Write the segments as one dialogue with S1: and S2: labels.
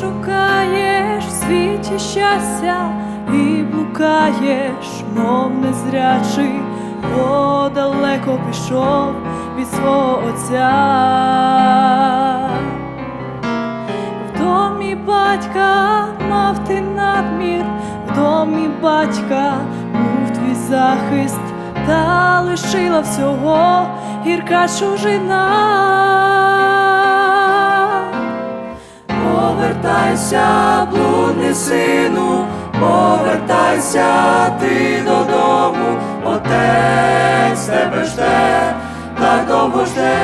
S1: шукаєш в світі щастя і блукаєш, мов незрячий, бо далеко пішов від свого отця. В домі батька мав ти надмір, в домі батька був твій захист, та лишила всього гірка чужина. Повертайся, блудний сину, повертайся ти додому, отець тебе жде, так довго жде.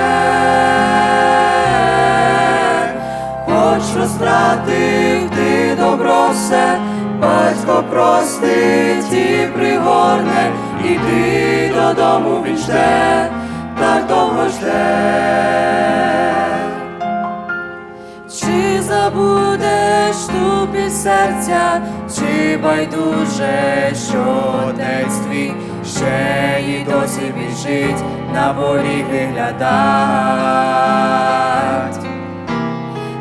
S1: Хоч розтратив ти добро все, батько простить і пригорне, іди додому він жде, Чи забудеш тупі серця, чи байдуже, що отець твій ще й досі біжить на поріг виглядать?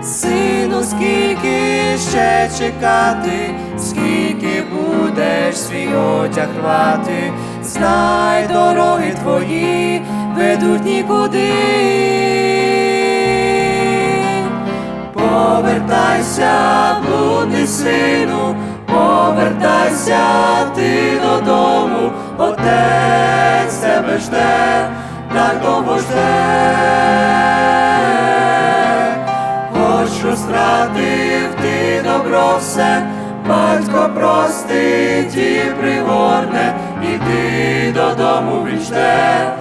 S1: Сину, скільки ще чекати, скільки будеш свій одяг рвати, знай дороги твої ведуть нікуди. Повертайся, блудний сину, повертайся ти додому, отець тебе жде, так довго жде. Хоч розтратив ти добро все, батько простить і пригорне, іди додому він жде,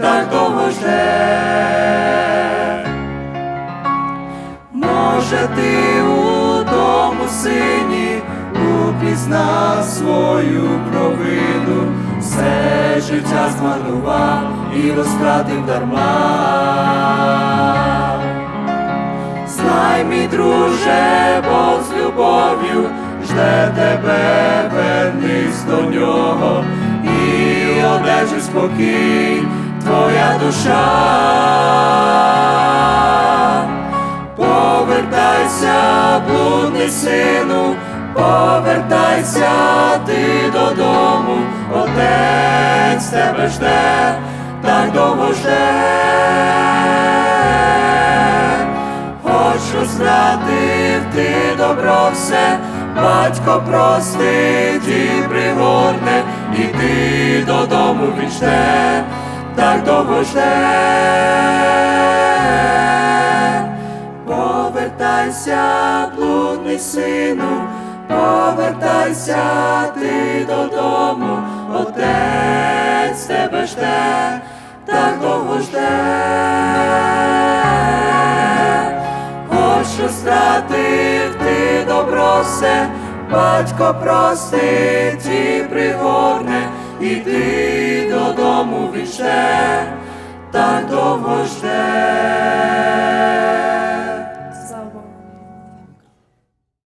S1: так довго жде. Може, ти у тому сині упізнав свою провину, все життя змарнував і розтратив дарма. Знай, мій друже, Бог з любов'ю жде тебе, вернись до нього і одержи спокій, твоя душа. Повертайся, блудний сину, повертайся ти додому, отець тебе жде, так довго жде. Хоч розтратив ти добро все, батько простить і пригорне, іди додому він так довго жде. Блудний сину, повертайся ти додому, отець тебе жде, так довго жде. Хоч розтратив ти добро все, батько простить і пригорне, іди додому він жде, так довго жде.